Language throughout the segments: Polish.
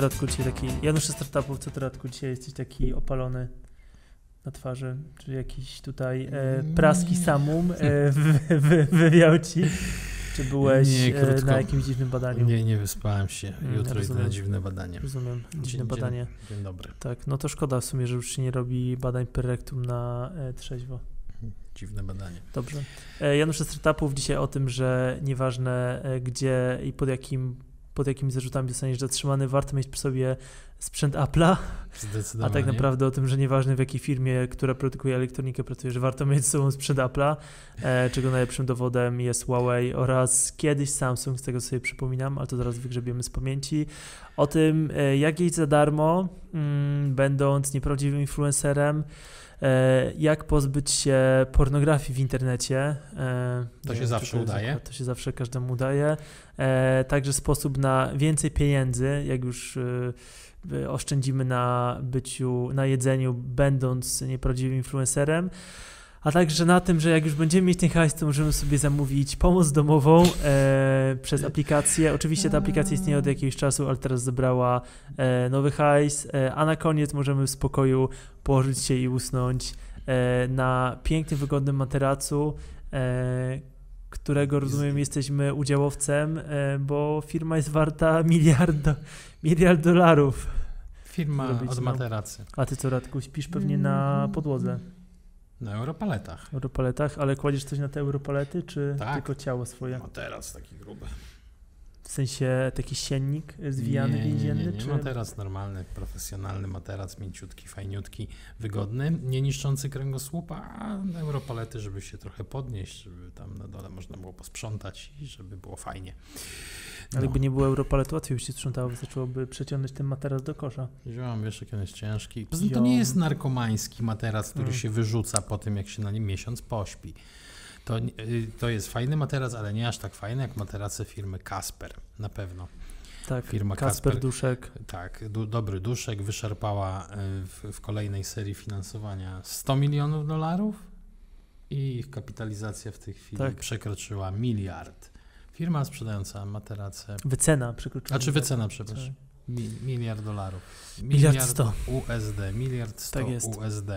ty Radku dzisiaj taki, Janusz ze startupów, co ty Radku dzisiaj jesteś taki opalony na twarzy, czy jakiś tutaj e, praski samum e, wy, wy, wywiał ci, czy byłeś Nie, e, krótko. na jakimś dziwnym badaniu? Nie, nie wyspałem się. Mm, Jutro idę na dziwne badanie. Rozumiem, dziwne Dzień- badanie. Dzień, dzień dobry. Tak, no to szkoda w sumie, że już się nie robi badań per rectum na e, trzeźwo. Dziwne badanie. Dobrze. E, Janusz ze startupów dzisiaj o tym, że nieważne e, gdzie i pod jakim pod jakimi zarzutami zostaniesz zatrzymany, warto mieć przy sobie sprzęt Apple'a, a tak naprawdę o tym, że nieważne w jakiej firmie, która produkuje elektronikę pracujesz, warto mieć ze sobą sprzęt Apple'a, e, czego najlepszym dowodem jest Huawei oraz kiedyś Samsung, z tego sobie przypominam, ale to zaraz wygrzebiemy z pamięci, o tym, e, jak jeść za darmo, mm, będąc nieprawdziwym influencerem, jak pozbyć się pornografii w internecie. e, To się wiem, zawsze jest udaje. To się zawsze każdemu udaje. E, Także sposób na więcej pieniędzy, jak już e, e, oszczędzimy na byciu, na jedzeniu, będąc nieprawdziwym influencerem. A także na tym, że jak już będziemy mieć ten hajs, to możemy sobie zamówić pomoc domową e, przez aplikację. Oczywiście ta aplikacja istnieje od jakiegoś czasu, ale teraz zebrała e, nowy hajs, e, a na koniec możemy w spokoju położyć się i usnąć e, na pięknym, wygodnym materacu, e, którego rozumiem jesteśmy udziałowcem, e, bo firma jest warta miliard, do, miliard dolarów. Firma zrobić, od no. materacy. A ty co, Radku, śpisz pewnie na podłodze, Na Europaletach. europaletach, ale kładziesz coś na te europalety, czy Tak. tylko ciało swoje? Materac taki gruby. W sensie taki siennik zwijany nie, więzienny, Nie, nie, nie. czy... Materac normalny, profesjonalny materac, mięciutki, fajniutki, wygodny, nie niszczący kręgosłupa, a Europalety, żeby się trochę podnieść, żeby tam na dole można było posprzątać i żeby było fajnie. Ale No. nie było europaletu, łatwiej by się sprzątało, wystarczyłoby przeciągnąć ten materac do kosza. Wziąłem, wiesz, jak on jest ciężki. Poza tym to nie jest narkomański materac, który Mm. się wyrzuca po tym, jak się na nim miesiąc pośpi. To, y, to jest fajny materac, ale nie aż tak fajny jak materace firmy Kasper, na pewno. Tak, Firma Kasper Kasper. Duszek. Tak, du, dobry duszek wyszarpała y, w, w kolejnej serii finansowania 100 milionów dolarów i ich kapitalizacja w tej chwili Tak. przekroczyła miliard. Firma sprzedająca materace, Wycena przekroczyła. a czy miliard. wycena, przepraszam, mi, miliard dolarów. Miliard sto. USD, miliard 100 Tak jest. USD.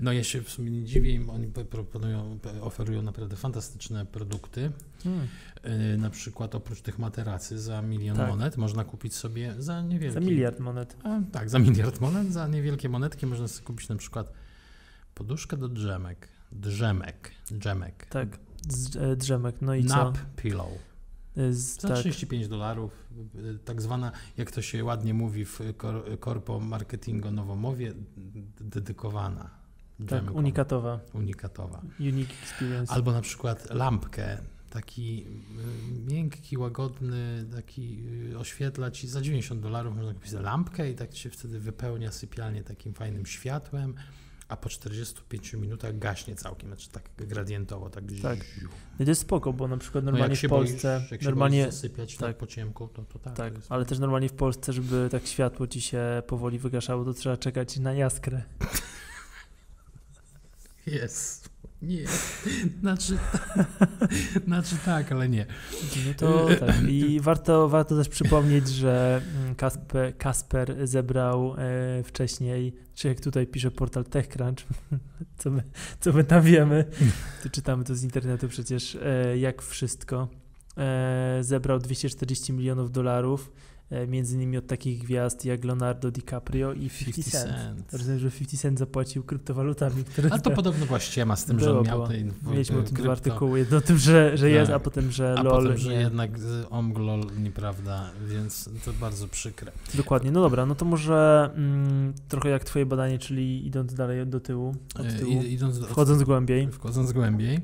No ja się w sumie nie dziwię im, oni proponują, oferują naprawdę fantastyczne produkty. Hmm. Yy, na przykład oprócz tych materacy za milion Tak. monet można kupić sobie za niewielkie. Za miliard monet. A, tak, za miliard monet, za niewielkie monetki można sobie kupić na przykład poduszkę do drzemek, drzemek, drzemek. Tak, drzemek. No i co? Nap pillow. E, Z, Za tak, 35 dolarów, y, tak zwana, jak to się ładnie mówi w kor- korpo marketingu nowomowie, dedykowana. tak, unikatowa. Unikatowa. Unique experience. Albo na przykład lampkę, taki miękki, łagodny, taki y, oświetla ci za 90 dolarów można kupić lampkę i tak się wtedy wypełnia sypialnie takim fajnym światłem, a po 45 minutach gaśnie całkiem, znaczy tak gradientowo, tak. Tak. ziu. No to jest spoko, bo na przykład No normalnie jak się w Polsce, boisz, jak się normalnie, boisz zasypiać tak. tak. po ciemku, to, to tak. tak, to ale też normalnie w Polsce, żeby tak światło ci się powoli wygaszało, to trzeba czekać na jaskrę. Jest. Nie. Znaczy, znaczy tak, ale nie. No to tak. I warto, warto też przypomnieć, że Kasper, Kasper zebrał e, wcześniej, czy jak tutaj pisze portal TechCrunch, co my, co my tam wiemy, to czytamy to z internetu przecież, e, jak wszystko, e, zebrał 240 milionów dolarów, między innymi od takich gwiazd jak Leonardo DiCaprio i 50, 50 Cent. cent. Rozumiem, że 50 Cent zapłacił kryptowalutami, które A to podobno była ściema z tym, że Było, on miał tej Mieliśmy o tym dwa artykuły. Jedno o tym, że, że jest, a Tak. potem, że A lol potem, że nie. jednak omglol nieprawda, więc to bardzo przykre. Dokładnie. No dobra, no to może mm, trochę jak twoje badanie, czyli idąc dalej do tyłu, od E, tyłu, i- idąc do, wchodząc głębiej. wchodząc głębiej,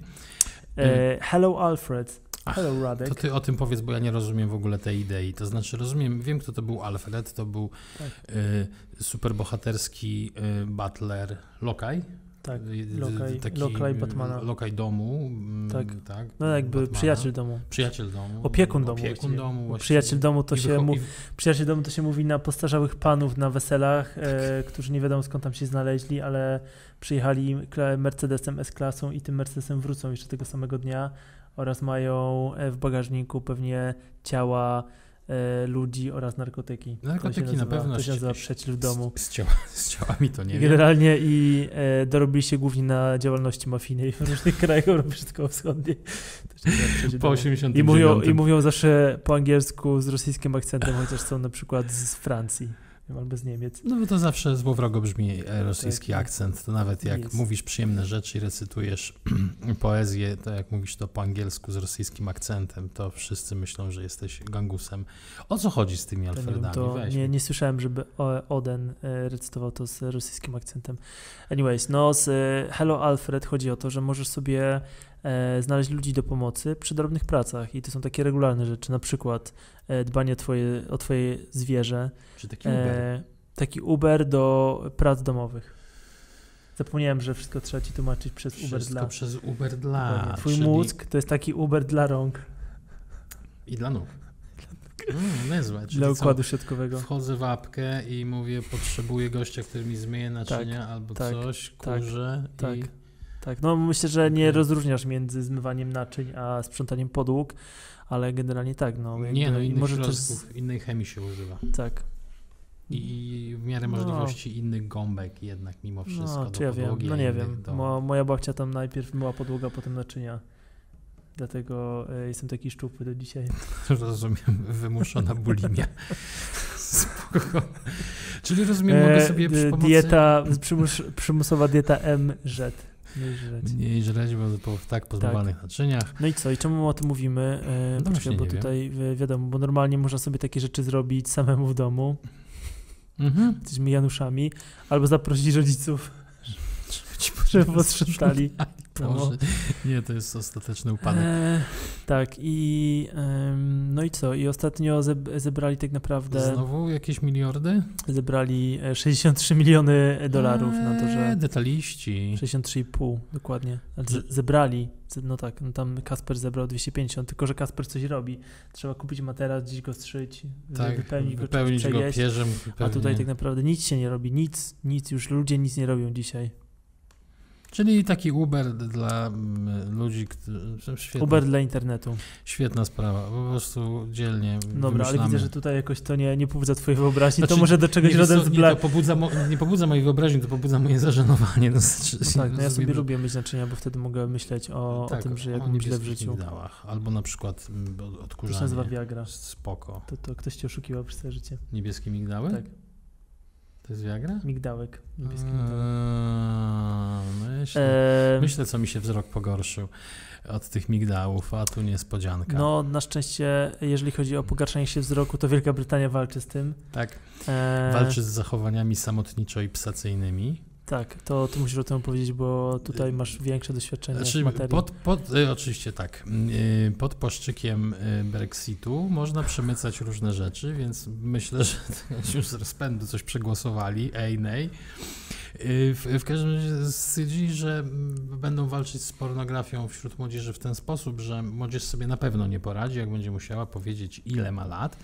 E, hello Alfred. Hello Radek. to ty o tym powiedz, bo ja nie rozumiem w ogóle tej idei. To znaczy, rozumiem, wiem, kto to był Alfred, to był Tak. y, superbohaterski y, butler Lokaj. Tak, Y, Lokaj- taki, Lokaj y, Batmana. Lokaj domu. mm, Tak. tak No jakby Batmana. przyjaciel domu. Przyjaciel domu. Opiekun domu Opiekun właściwie. domu. Właściwie. przyjaciel domu to I się mu- Przyjaciel domu to się mówi na postarzałych panów na weselach, e, którzy nie wiadomo skąd tam się znaleźli, ale przyjechali Mercedesem S-klasą i tym Mercedesem wrócą jeszcze tego samego dnia oraz mają e, w bagażniku pewnie ciała e, ludzi oraz narkotyki. Narkotyki na nazywa- pewno. To się nazywa Przyjaciel w domu. Z, z, ciała, z ciałami to nie I wiem. generalnie i e, dorobili się głównie na działalności mafijnej w różnych krajach Europy Środkowo-Wschodniej. Po domu. 80 I mówią, I mówią zawsze po angielsku z rosyjskim akcentem, chociaż są na przykład z Francji albo z Niemiec. No bo to zawsze złowrogo brzmi e, rosyjski Tak, tak. akcent. To nawet jak Jest. mówisz przyjemne rzeczy i recytujesz poezję, to jak mówisz to po angielsku z rosyjskim akcentem, to wszyscy myślą, że jesteś gangusem. O co chodzi z tymi nie, Alfredami? to nie, mi. nie słyszałem, żeby Oden e, recytował to z rosyjskim akcentem. Anyways, no z e, Hello Alfred chodzi o to, że możesz sobie znaleźć ludzi do pomocy przy drobnych pracach i to są takie regularne rzeczy, na przykład e, dbanie o twoje, o twoje zwierzę, Czy taki Uber? e, taki Uber do prac domowych. Zapomniałem, że wszystko trzeba ci tłumaczyć przez Uber Wszystko dla. przez Uber dla. Twój czyli- mózg to jest taki Uber dla rąk, I dla nóg. Mm, niezłe. Czyli dla co? układu środkowego. Wchodzę w apkę i mówię, potrzebuję gościa, który mi zmyje naczynia albo tak, coś, tak, kurze tak. i Tak, no myślę, że nie rozróżniasz między zmywaniem naczyń a sprzątaniem podłóg, ale generalnie tak, no. nie no, innych może też, środków, innej chemii się używa. tak. I w miarę No. możliwości innych gąbek jednak mimo wszystko No, do czy ja wiem, no nie wiem. Do... Mo, moja babcia tam najpierw myła podłoga, potem naczynia. Dlatego y, jestem taki szczupły do dzisiaj. Rozumiem, wymuszona bulimia. Spoko. Czyli rozumiem, mogę E, sobie przy pomocy... Dieta, przymus, przymusowa dieta MZ. Nie żreć. Nie źle, bo w tak pozbawanych naczyniach. No i co? I czemu o tym mówimy? E, No poczekaj, bo wiem. tutaj wi- wiadomo, bo normalnie można sobie takie rzeczy zrobić samemu w domu. Mhm. Jesteśmy Januszami. Albo zaprosić rodziców, Ci żeby posprzątali. Boże. Nie, to jest ostateczny upadek. E, tak i em, no i co? I ostatnio zeb- zebrali tak naprawdę Znowu jakieś miliardy? zebrali e, 63 miliony dolarów na to, Eee, że Detaliści. 63,5 dokładnie. Ze- Zebrali, ze- no tak, no tam Kasper zebrał 250, tylko że Kasper coś robi. Trzeba kupić materac, gdzieś go strzyć, Tak, wypełnić go, wypełnić go przejeść. pierzem. A tutaj tak naprawdę nic się nie robi, nic, nic, już ludzie nic nie robią dzisiaj. Czyli taki Uber dla mm, ludzi, którzy... Świetna, Uber dla internetu. świetna sprawa, po prostu dzielnie Dobra, ale wymyślamy. widzę, że tutaj jakoś to nie, nie pobudza twojej wyobraźni, Znaczy, to może do czegoś nie, rodem z nie, pobudza mo, nie pobudza mojej wyobraźni, to pobudza moje zażenowanie. No, znaczy, No tak, no ja sobie lubię mieć naczynia, bo wtedy mogę myśleć o, tak, o tym, że jak źle w życiu. migdałach, Albo na przykład mm, To się odkurzanie. nazywa Viagra. Spoko. To, to ktoś cię oszukiwał przez całe życie. Niebieskie migdały? Tak, To jest Viagra? migdałek. Niebieski Eee, migdałek. Myślę, Eee, myślę, co mi się wzrok pogorszył od tych migdałów, a tu niespodzianka. no, na szczęście, jeżeli chodzi o pogarszanie się wzroku, to Wielka Brytania walczy z tym. Tak, Eee, walczy z zachowaniami samotniczo i psacyjnymi. Tak, to, to musisz o tym powiedzieć, bo tutaj masz większe doświadczenie w Znaczy, materii. pod, pod, y, oczywiście tak. Y, Pod płaszczykiem y, Brexitu można przemycać różne rzeczy, więc myślę, że już z rozpędu coś przegłosowali, ej, nej. Y, W, w każdym razie stwierdzili, że mm, będą walczyć z pornografią wśród młodzieży w ten sposób, że młodzież sobie na pewno nie poradzi, jak będzie musiała powiedzieć, ile ma lat.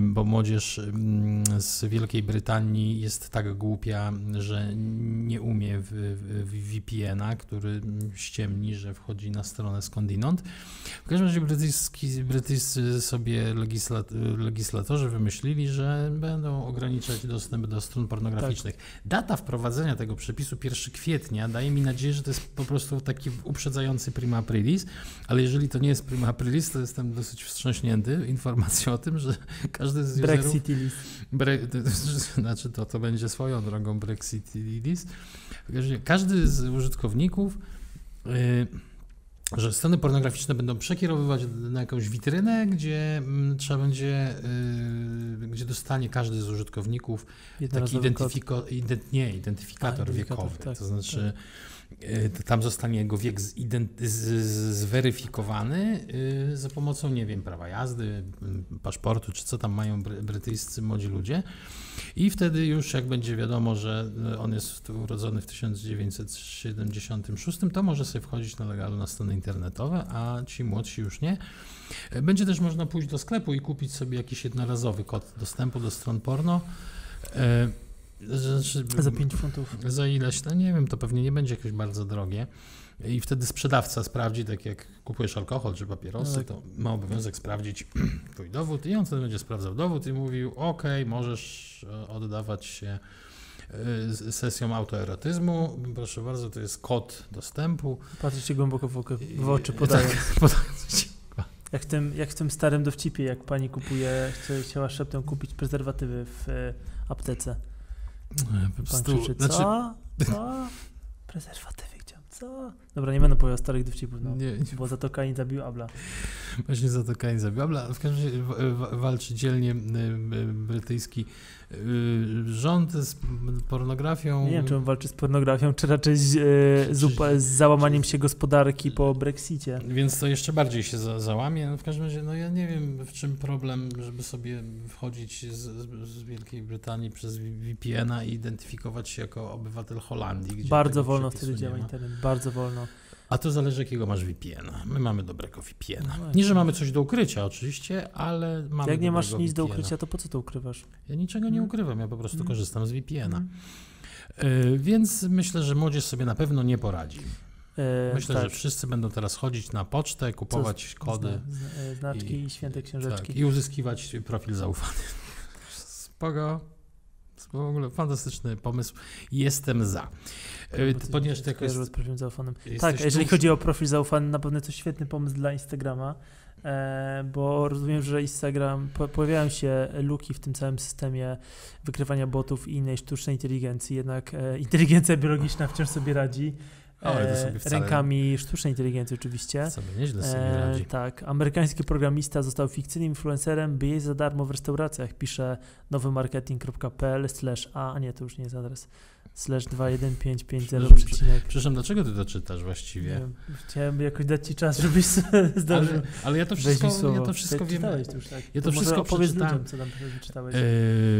Bo młodzież mm, z Wielkiej Brytanii jest tak głupia, że nie umie w, w, VPN-a, który ściemni, że wchodzi na stronę skądinąd. W każdym razie brytyjski, brytyjscy sobie legislat, legislatorzy wymyślili, że będą ograniczać dostęp do stron pornograficznych. Data wprowadzenia tego przepisu 1 kwietnia daje mi nadzieję, że to jest po prostu taki uprzedzający prima aprilis, ale jeżeli to nie jest prima aprilis, to jestem dosyć wstrząśnięty informacją o tym, że każdy z userów... Brexit i list. Bre, znaczy to, to będzie swoją drogą Brexit list. W każdym razie Każdy z użytkowników, y, że strony pornograficzne będą przekierowywać na jakąś witrynę, gdzie mm, trzeba będzie, y, gdzie dostanie każdy z użytkowników taki identyfiko, ident, nie, identyfikator A, wiekowy. tak, to znaczy to tam zostanie jego wiek zweryfikowany y, za pomocą, nie wiem, prawa jazdy, y, paszportu, czy co tam mają bry, brytyjscy młodzi ludzie. I wtedy już jak będzie wiadomo, że y, on jest urodzony w 1976, to może sobie wchodzić na legalu na strony internetowe, a ci młodsi już nie. Y, Będzie też można pójść do sklepu i kupić sobie jakiś jednorazowy kod dostępu do stron porno. Znaczy, Za 5 funtów. za ileś, no nie wiem, to pewnie nie będzie jakoś bardzo drogie. I wtedy sprzedawca sprawdzi, tak jak kupujesz alkohol czy papierosy, No tak. to ma obowiązek sprawdzić twój dowód i on wtedy będzie sprawdzał dowód i mówił, ok, możesz e, oddawać się e, sesjom autoerotyzmu, proszę bardzo, to jest kod dostępu. Patrzę ci głęboko w, oko, w oczy podając. Tak, podając. Jak w, tym, jak w tym starym dowcipie, jak pani kupuje, chce- chciała szeptem kupić prezerwatywy w e, aptece. Pan prostu, krzyczy, znaczy, co? Co? Prezerwatywy co? Dobra, nie będę powiedział starych dowcipów, no. nie, nie, Bo za to Kain zabił Abla. Właśnie za to Kain zabił. Bla, w każdym razie walczy dzielnie y, y, brytyjski y, rząd z pornografią. Nie wiem, czy on walczy z pornografią, czy raczej z, z, z załamaniem się gospodarki po Brexicie. Więc to jeszcze bardziej się za, załamie. No w każdym razie, no ja nie wiem, w czym problem, żeby sobie wchodzić z, z, Wielkiej Brytanii przez VPN-a i identyfikować się jako obywatel Holandii. Bardzo wolno wtedy działa internet, bardzo wolno. A to zależy, jakiego masz VPN-a. My mamy dobrego VPN-a. No właśnie. Nie, że mamy coś do ukrycia oczywiście, ale mamy Jak nie masz nic do ukrycia, to po co to ukrywasz? Ja niczego nie Mm. ukrywam, ja po prostu Mm. korzystam z VPN-a. Mhm. Y, Więc myślę, że młodzież sobie na pewno nie poradzi. E, Myślę, tak. że wszyscy będą teraz chodzić na pocztę, kupować kody Zna, e, znaczki i, i- święte tak, książeczki. i uzyskiwać profil zaufany. Spoko. W ogóle fantastyczny pomysł. Jestem za. Y, Bo to Ponieważ się to jako skojarzyło jest, z profilem zaufanym. Tak, jeżeli chodzi o profil zaufany, na pewno to świetny pomysł dla Instagrama, e, bo rozumiem, że Instagram, po, pojawiają się luki w tym całym systemie wykrywania botów i innej sztucznej inteligencji, jednak e, inteligencja biologiczna wciąż sobie radzi. Ale to e, sobie wcale- rękami sztucznej inteligencji oczywiście. sobie nieźle sobie E, radzi. tak, amerykański programista został fikcyjnym influencerem, by jeść za darmo w restauracjach, pisze nowymarketing.pl a nie, to już nie jest adres, slash 21550 Przepraszam, dlaczego ty to czytasz Nie właściwie? wiem, chciałem jakoś dać ci czas, żebyś zdążył Ale, ale ja to wszystko, ja to wszystko wiem. to już, tak. Ja to może wszystko przeczytałem. ludziom, co tam wyczytałeś. E,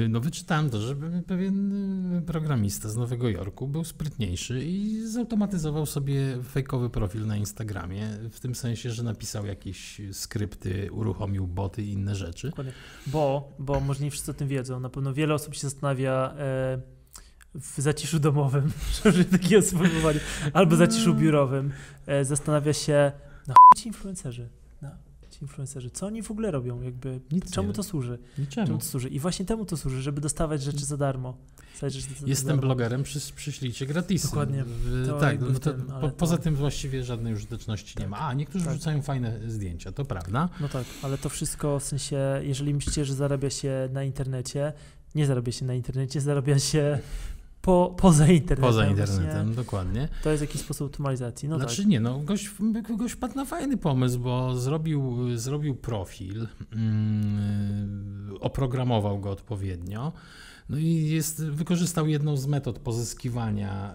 No wyczytałem to, że pewien y, programista z Nowego Jorku był sprytniejszy i zautomatyzował sobie fejkowy profil na Instagramie, w tym sensie, że napisał jakieś skrypty, uruchomił boty i inne rzeczy. Dokładnie. Bo, bo może nie wszyscy o tym wiedzą, na pewno wiele osób się zastanawia e, w zaciszu domowym, że takiego sformułowania, albo zaciszu biurowym, e, zastanawia się, chuj ci influencerzy, chuj ci influencerzy, co oni w ogóle robią, jakby, Nic czemu nie to służy, czemu Niczemu. to służy i właśnie temu to służy, żeby dostawać rzeczy za darmo. Rzeczy za Jestem darmo. blogerem, przy, przyślijcie gratisy. Dokładnie. To tak, no to, tym, po, ale to- poza tym właściwie żadnej użyteczności nie Tak. ma. A, niektórzy Tak. wrzucają fajne zdjęcia, to prawda. No tak, ale to wszystko w sensie, jeżeli myślicie, że zarabia się na internecie, nie zarabia się na internecie, zarabia się po, poza internetem. Poza internetem, dokładnie. To jest jakiś sposób optymalizacji. No znaczy tak. nie, no gość, gość wpadł na fajny pomysł, bo zrobił, zrobił profil, mm, oprogramował go odpowiednio. No i jest, wykorzystał jedną z metod pozyskiwania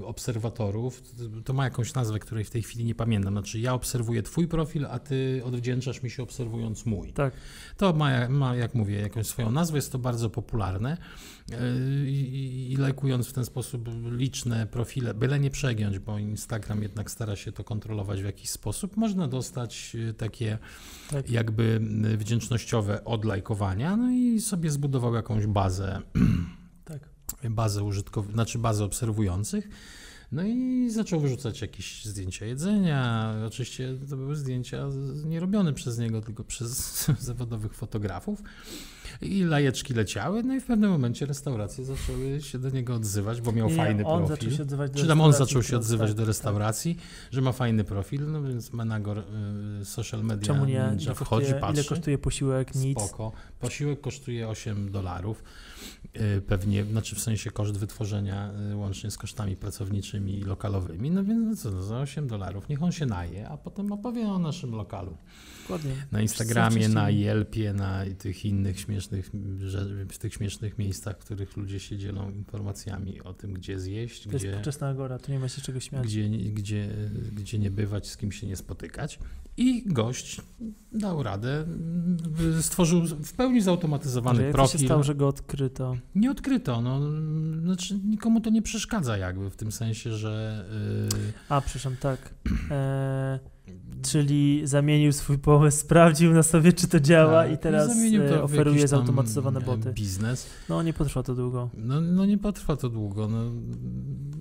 y, obserwatorów. To ma jakąś nazwę, której w tej chwili nie pamiętam. Znaczy ja obserwuję twój profil, a ty odwdzięczasz mi się obserwując mój. Tak. To ma, ma, jak mówię, jakąś swoją nazwę, jest to bardzo popularne Yy, i, i lajkując w ten sposób liczne profile, byle nie przegiąć, bo Instagram jednak stara się to kontrolować w jakiś sposób, można dostać yy, takie Tak. jakby wdzięcznościowe odlajkowania, no i sobie zbudował jakąś bazę, Tak. bazę użytkowników, znaczy bazę obserwujących. No i zaczął wyrzucać jakieś zdjęcia jedzenia. Oczywiście to były zdjęcia nie robione przez niego, tylko przez zawodowych fotografów. I lajeczki leciały, no i w pewnym momencie restauracje zaczęły się do niego odzywać, bo miał Nie, fajny profil. Czy tam on zaczął się odzywać tak, do tak. restauracji, że ma fajny profil, no więc Menagor y, social media Czemu nie? ninja Ile wchodzi, kosztuje, ile patrzy. kosztuje posiłek? Nic. Spoko. Posiłek kosztuje 8 dolarów. Yy, Pewnie, znaczy w sensie koszt wytworzenia yy, łącznie z kosztami pracowniczymi i lokalowymi. No więc no co, no za 8 dolarów niech on się naje, a potem opowie o naszym lokalu. Dokładnie. Na Instagramie, na Yelpie, na tych innych śmiesznych, że- w tych śmiesznych miejscach, w których ludzie się dzielą informacjami o tym, gdzie zjeść, To jest gdzie, poczesna agora, tu nie ma się czego śmiać. gdzie, gdzie, gdzie nie bywać, z kim się nie spotykać. I gość dał radę, stworzył w pełni Ale zautomatyzowany jak to się profil. stało, że go odkryto? Nie odkryto, no, znaczy nikomu to nie przeszkadza jakby, w tym sensie, że yy, A, przepraszam, tak. E, Czyli zamienił swój pomysł, sprawdził na sobie, czy to działa Tak, i teraz to e, oferuje zautomatyzowane e, boty. Biznes. No nie potrwa to długo. No, no nie potrwa to długo, no,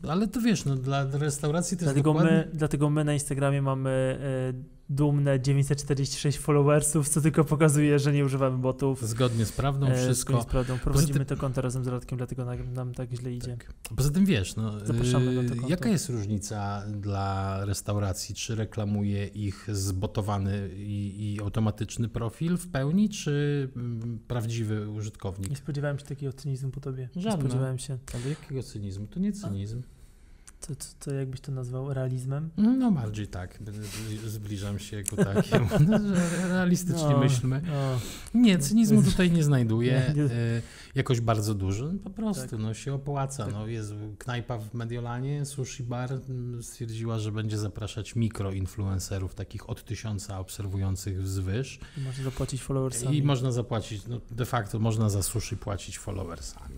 ale to wiesz, no, dla restauracji to jest Dlatego dokładnie... my, dlatego my na Instagramie mamy e, dumne 946 followersów, co tylko pokazuje, że nie używamy botów. Zgodnie z prawdą, E, wszystko. zgodnie z prawdą. Prowadzimy tym- to konto razem z Radkiem, dlatego nam, nam tak źle idzie. Tak. Poza tym wiesz, no, Zapraszamy to yy, konto. jaka jest różnica dla restauracji? Czy reklamuje ich zbotowany i, i automatyczny profil w pełni, czy mm, prawdziwy użytkownik? Nie spodziewałem się takiego cynizmu po tobie. Nie Żadne. spodziewałem się. Ale jakiego cynizmu? To nie cynizm. To, to jakbyś to nazwał realizmem? No bardziej tak, zbliżam się ku takiemu, no, realistycznie No, myślmy. no. Nie, cynizmu tutaj nie znajduję. E, Jakoś bardzo duży. No, Po prostu Tak. no, się opłaca. Tak. No, jest knajpa w Mediolanie, sushi bar mm, stwierdziła, że będzie zapraszać mikroinfluencerów, takich od tysiąca obserwujących wzwyż. Można zapłacić followersami. I można zapłacić, no, de facto można za sushi płacić followersami.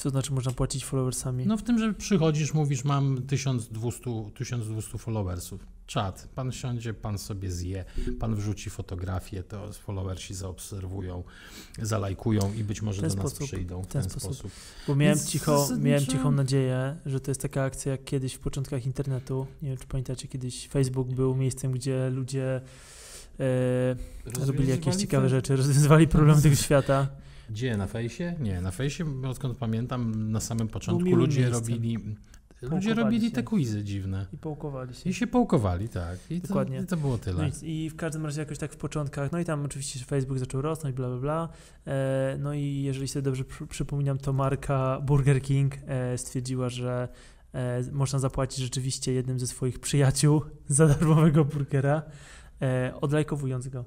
Co znaczy można płacić followersami? No w tym, że przychodzisz, mówisz, mam 1200, 1200 followersów. Czat, pan siądzie, pan sobie zje, pan wrzuci fotografię, to followersi zaobserwują, zalajkują i być może do ten nas sposób, przyjdą w ten ten, sposób. sposób. Bo miałem, cicho, miałem cichą nadzieję, że to jest taka akcja jak kiedyś w początkach internetu. Nie wiem, czy pamiętacie, kiedyś Facebook był miejscem, gdzie ludzie e, robili jakieś ciekawe rzeczy, rozwiązywali problemy tego świata. Gdzie? Na fejsie? Nie, na fejsie, odkąd pamiętam, na samym początku ludzie miejscem. robili, ludzie Połkowali robili się. te quizy dziwne. I połkowali się. I się połkowali, tak. I to, Dokładnie. I to było No tyle. i, I w każdym razie jakoś tak w początkach, no i tam oczywiście Facebook zaczął rosnąć, bla, bla, bla. E, no i jeżeli sobie dobrze przy, przypominam, to marka Burger King e, stwierdziła, że e, można zapłacić rzeczywiście jednym ze swoich przyjaciół za darmowego burgera, e, odlajkowując go.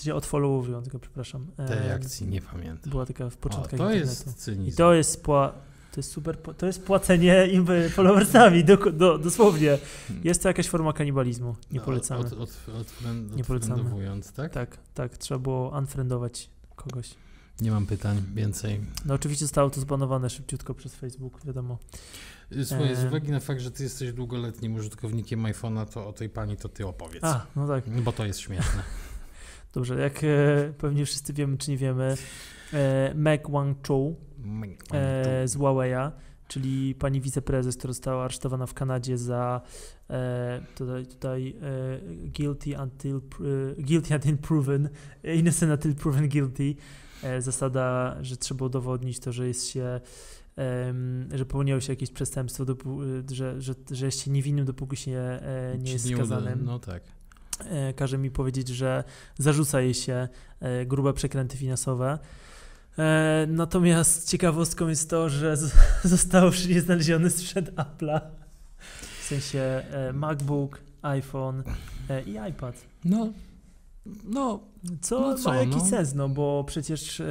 Sensie odfollowując go, przepraszam. E, Tej akcji nie pamiętam. Była taka w O, początkach to internetu. jest cynizm. I to jest pła... To jest super, to jest płacenie im followersami, do, do, dosłownie. Jest to jakaś forma kanibalizmu, nie No, polecamy. Od, od, od, od, Nie polecamy. tak? Tak, tak, trzeba było unfriendować kogoś. Nie mam pytań więcej. No oczywiście zostało to zbanowane szybciutko przez Facebook, wiadomo. Słuchaj, z Eee. uwagi na fakt, że ty jesteś długoletnim użytkownikiem iPhone'a, to o tej pani to ty opowiedz. A, no tak, Bo to jest śmieszne. dobrze, jak e, pewnie wszyscy wiemy, czy nie wiemy, e, Meg Wang-chou e, z Huawei'a, czyli pani wiceprezes, która została aresztowana w Kanadzie za e, tutaj, tutaj e, guilty, until, e, guilty until proven, innocent until proven guilty. E, zasada, że trzeba udowodnić to, że jest się że popełniło się jakieś przestępstwo, dopó- że, że, że jest się niewinnym, dopóki się nie jest skazanym. No tak. E, każe mi powiedzieć, że zarzuca jej się e, grube przekręty finansowe. E, natomiast ciekawostką jest to, że został przy niej znaleziony sprzęt Apple'a. W sensie MacBook, iPhone i iPad. No, no, Co, No co, ma jakiś no? sens, no bo przecież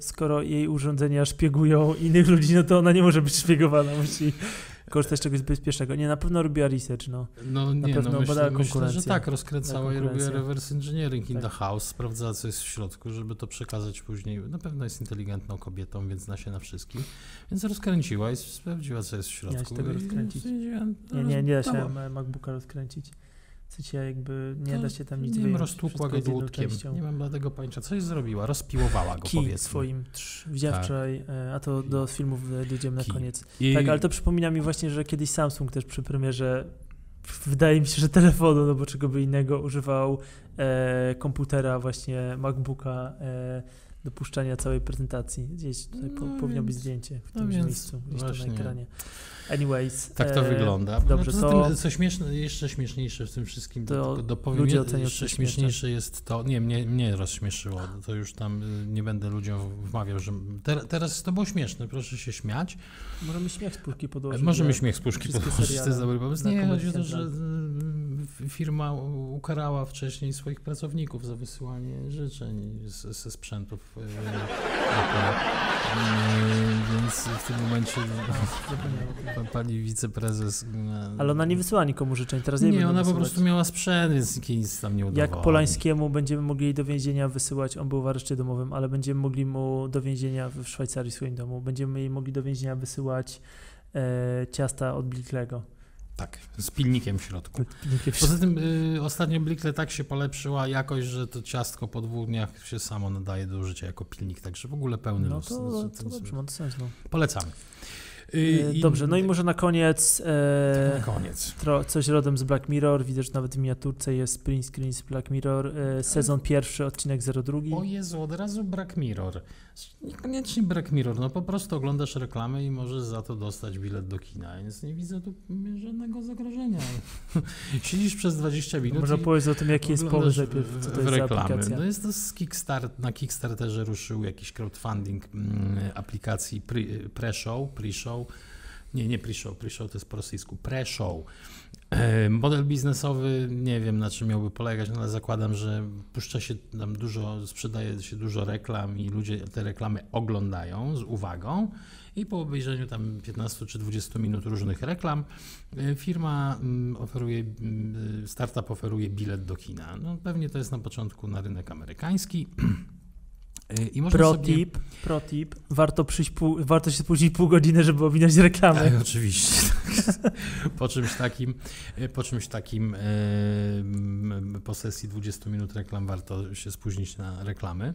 skoro jej urządzenia szpiegują innych ludzi, no to ona nie może być szpiegowana, musi korzystać z czegoś bezpiecznego. Nie, na pewno robiła research, no. no nie, pewno no myślę, myślę, że tak, rozkręcała i robiła reverse engineering in Tak. the house, sprawdzała co jest w środku, żeby to przekazać później. Na pewno jest inteligentną kobietą, więc zna się na wszystkim. Więc rozkręciła i sprawdziła co jest w środku. się tego rozkręcić. stwierdziłem, Nie, nie, nie da się MacBooka rozkręcić. W sensie jakby nie da się tam nic Nie wyjąć. roztłukła go dłutkiem. Nie mam bladego pojęcia. Coś zrobiła, rozpiłowała go Kij powiedzmy. swoim. Widziałem Tak. e, a to do filmów e, dojdziemy na koniec. I Tak, ale to przypomina mi właśnie, że kiedyś Samsung też przy premierze wydaje mi się, że telefonu, no bo czego by innego używał e, komputera właśnie MacBooka e, do puszczania całej prezentacji. Gdzieś tutaj po, No powinno być więc- zdjęcie w no tym więc miejscu, gdzieś tam właśnie. na ekranie. Anyways. Tak to e, wygląda. Dobrze, no, to tym, co śmieszne, jeszcze śmieszniejsze w tym wszystkim, To tylko dopowiem, ludzie ocenią jeszcze śmieszne. śmieszniejsze jest to, nie, mnie, mnie rozśmieszyło, to już tam y, nie będę ludziom wmawiał, że te, teraz to było śmieszne, proszę się śmiać. Możemy śmiech z puszki podłożyć. Możemy że śmiech z puszki podłożyć, to jest dobry pomysł. Nie, chodzi o to, że y, firma ukarała wcześniej swoich pracowników za wysyłanie życzeń ze sprzętów Apple. Y, Więc w tym momencie pani wiceprezes... y, Ale ona nie wysyła nikomu życzeń, teraz Nie, będą ona po wysyłać. prostu miała sprzęt, więc nic tam nie udawało. Jak Polańskiemu będziemy mogli do więzienia wysyłać, on był w areszcie domowym, ale będziemy mogli mu do więzienia w Szwajcarii w swoim domu, będziemy jej mogli do więzienia wysyłać e, ciasta od Bliklego. Tak, z pilnikiem w środku. Pilnikiem w Poza tym y, ostatnio Blikle tak się polepszyła jakość, że to ciastko po dwóch dniach się samo nadaje do użycia jako pilnik, także w ogóle pełny No luz. to, to dobrze, ma to sens. No. Polecamy. Y, i- Dobrze, no i może na koniec tak e, na koniec. tro, coś rodem z Black Mirror. Widzę, że nawet w miniaturce jest print screen z Black Mirror. E, sezon pierwszy, odcinek 02. O Jezu, od razu Black Mirror. Niekoniecznie Black Mirror, no po prostu oglądasz reklamę i możesz za to dostać bilet do kina, więc nie widzę tu żadnego zagrożenia. Siedzisz przez 20 minut Można i powiedzieć o tym, jaki jest pomysł najpierw, co to w jest reklamy. No jest to z Kickstart, na Kickstarterze ruszył jakiś crowdfunding mm, aplikacji pre- pre-show, nie, nie pre-show, pre-show to jest po rosyjsku, pre-show. E, Model biznesowy, nie wiem na czym miałby polegać, no ale zakładam, że puszcza się tam dużo, sprzedaje się dużo reklam i ludzie te reklamy oglądają z uwagą i po obejrzeniu tam 15 czy 20 minut różnych reklam e, firma mm, oferuje, mm, startup oferuje bilet do kina. No pewnie to jest na początku na rynek amerykański. E, I można Pro sobie... tip, pro tip. Warto, przyjść pół, warto się spóźnić pół godziny, żeby ominąć reklamę. Tak, oczywiście. po czymś takim, po czymś takim m, po sesji 20 minut reklam warto się spóźnić na reklamy.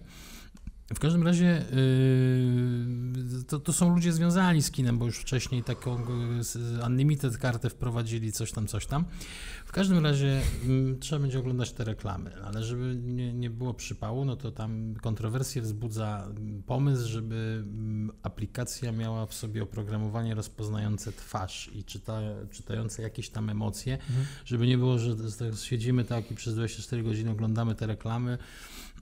W każdym razie y, to, to są ludzie związani z kinem, bo już wcześniej taką y, z- unlimited kartę wprowadzili, coś tam, coś tam. W każdym razie mm, trzeba będzie oglądać te reklamy, ale żeby nie, nie było przypału, no to tam kontrowersję wzbudza mm, pomysł, żeby mm, aplikacja miała w sobie oprogramowanie rozpoznające twarz i czyta, czytające jakieś tam emocje, Mhm. żeby nie było, że siedzimy tak i przez 24 godziny oglądamy te reklamy,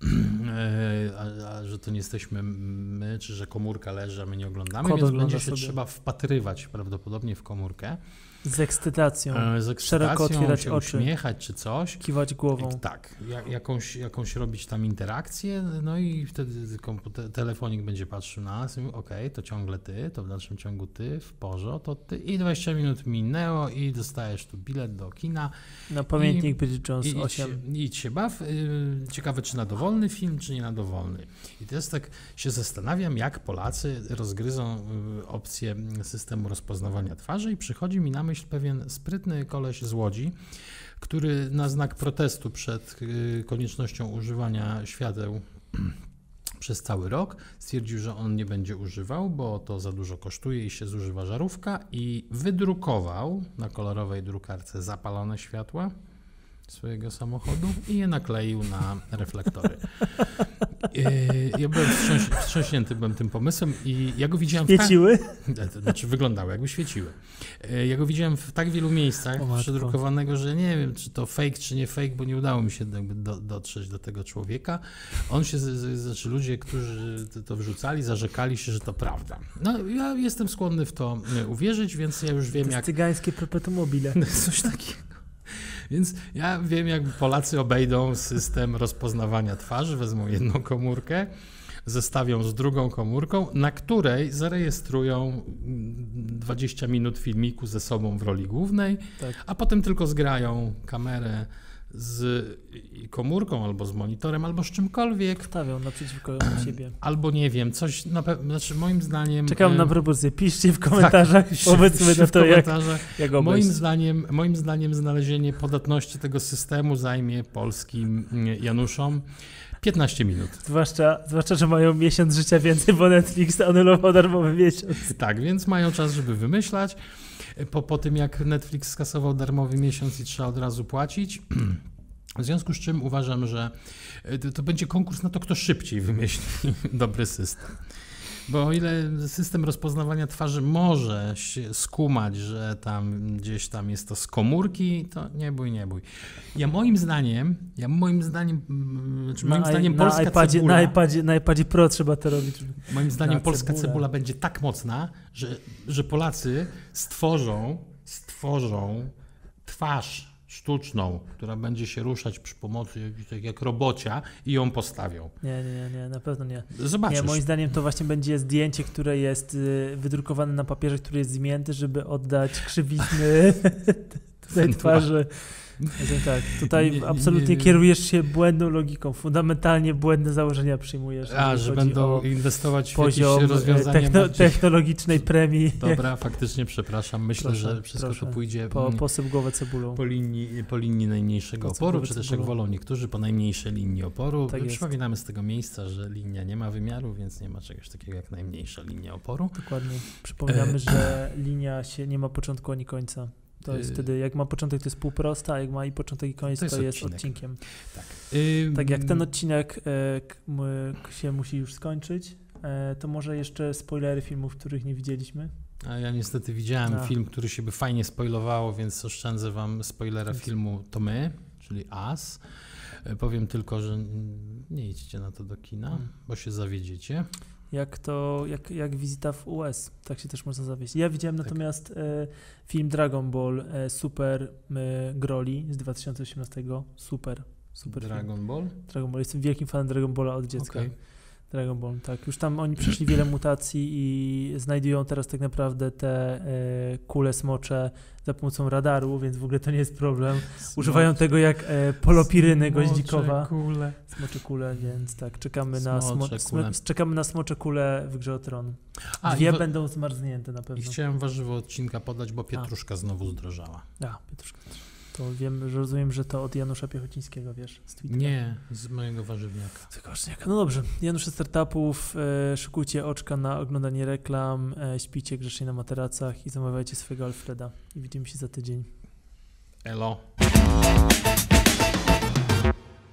e, a, a że to nie jesteśmy my, czy że komórka leży, a my nie oglądamy, Kod więc będzie się sobie. trzeba wpatrywać prawdopodobnie w komórkę, Z ekscytacją. e, z szeroko ekscytacją otwierać się oczy. uśmiechać czy coś. Kiwać głową. I, tak, jak, jakąś, jakąś robić tam interakcję, no i wtedy komputer, telefonik będzie patrzył na nas i mówi, okej, to ciągle ty, to w dalszym ciągu ty, w porze, to ty i 20 minut minęło i dostajesz tu bilet do kina Na pamiętnik Bridget i Jones idź 8. się, idź się baw. Y, Ciekawe, czy na dowolny film, czy nie na dowolny. I teraz tak się zastanawiam, jak Polacy rozgryzą y, opcję systemu rozpoznawania twarzy i przychodzi mi na myśl pewien sprytny koleś z Łodzi, który na znak protestu przed y, koniecznością używania świateł przez cały rok stwierdził, że on nie będzie używał, bo to za dużo kosztuje i się zużywa żarówka i wydrukował na kolorowej drukarce zapalone światła swojego samochodu i je nakleił na reflektory. Yy, Ja byłem wstrząśnięty byłem tym pomysłem i ja go widziałem w tak, Świeciły? to znaczy wyglądały jakby świeciły. E, Ja go widziałem w tak wielu miejscach O przedrukowanego, że nie wiem, czy to fake, czy nie fake, bo nie udało mi się do, dotrzeć do tego człowieka. On się, znaczy ludzie, którzy to- to wrzucali, zarzekali się, że to prawda. No ja jestem skłonny w to e, uwierzyć, więc ja już To wiem, jest jak cygańskie perpetuum mobile. Coś takiego. Więc ja wiem, jak Polacy obejdą system rozpoznawania twarzy, wezmą jedną komórkę, zestawią z drugą komórką, na której zarejestrują mm, 20 minut filmiku ze sobą w roli głównej, Tak. a potem tylko zgrają kamerę z komórką albo z monitorem, albo z czymkolwiek, Stawią naprzeciwko siebie. albo nie wiem, coś na pewno, znaczy moim zdaniem... Czekam na propozycję. Piszcie w komentarzach, tak, powiedzmy na to, jak, jak Moim zdaniem, moim zdaniem znalezienie podatności tego systemu zajmie polskim mm, Januszom 15 minut. Zwłaszcza, zwłaszcza, że mają miesiąc życia więcej, bo Netflix anulował darmowy miesiąc. Tak, więc mają czas, żeby wymyślać. Po, po tym, jak Netflix skasował darmowy miesiąc i trzeba od razu płacić. W związku z czym uważam, że y, to, to będzie konkurs na to, kto szybciej wymyśli dobry system. Bo o ile system rozpoznawania twarzy może się skumać, że tam gdzieś tam jest to z komórki, to nie bój, nie bój. Ja moim zdaniem, ja moim zdaniem, mm, znaczy moim na, zdaniem na, polska iPadzie, cebula, na, iPadzie, na iPadzie Pro trzeba to robić. moim zdaniem na polska cebulę. cebula będzie tak mocna, że, że Polacy stworzą, stworzą twarz sztuczną, która będzie się ruszać przy pomocy tak jak robocia i ją postawią. Nie, nie, nie, na pewno nie. Zobaczysz. Nie, moim zdaniem to właśnie będzie zdjęcie, które jest y, wydrukowane na papierze, który jest zmięty, żeby oddać krzywizny tej Ewentualnie. Twarzy. tak, tutaj Nie- nie- absolutnie nie- kierujesz się błędną logiką, fundamentalnie błędne założenia przyjmujesz. A, że będą inwestować w poziom jakieś e, rozwiązania techno, bardziej... technologicznej premii. Dobra, faktycznie przepraszam. Myślę, Proszę, że wszystko proszę. to pójdzie Po, mm, posyp głowę cebulą. po linii, po linii najmniejszego oporu, czy też jak wolą niektórzy, po najmniejszej linii oporu. Tak jest. Przypominamy z tego miejsca, że linia nie ma wymiaru, więc nie ma czegoś takiego jak najmniejsza linia oporu. Dokładnie. Przypominamy, że linia się nie ma początku ani końca. To jest E, wtedy, jak ma początek, to jest półprosta, a jak ma i początek i koniec, To to jest jest, odcinek. odcinkiem. Ym, Tak jak ten odcinek e, się musi już skończyć, e, to może jeszcze spoilery filmów, których nie widzieliśmy. A ja niestety widziałem A. film, który się by fajnie spoilowało, więc oszczędzę wam spoilera Więc- filmu To My, czyli As. E, Powiem tylko, że nie idźcie na to do kina, Mm. bo się zawiedziecie. Jak to, jak, jak wizyta w US, tak się też można zawieść. Ja widziałem Tak. natomiast e, film Dragon Ball e, Super e, Groli z 2018. Super, super film. Dragon Ball? Dragon Ball. Jestem wielkim fanem Dragon Balla od dziecka. Okej. Dragon Ball, tak. Już tam oni przeszli wiele mutacji i znajdują teraz tak naprawdę te e, kule smocze za pomocą radaru, więc w ogóle to nie jest problem. Używają tego jak e, polopiryny Smocze goździkowa. kule. Smocze kule, więc tak, czekamy na, smo, Smocze czekamy na smocze kule w grze o tron. A, Dwie i, będą zmarznięte na I pewno. chciałem warzywo odcinka podać, bo pietruszka znowu zdrożała. A, Pietruszka. To wiem, że rozumiem, że to od Janusza Piechocińskiego, wiesz, z Twittera. Nie, z mojego warzywniaka. Koszniak. No dobrze, Janusze Startupów, e, szykujcie oczka na oglądanie reklam, e, śpijcie grzecznie na materacach i zamawiajcie swojego Alfreda. I widzimy się za tydzień. Elo.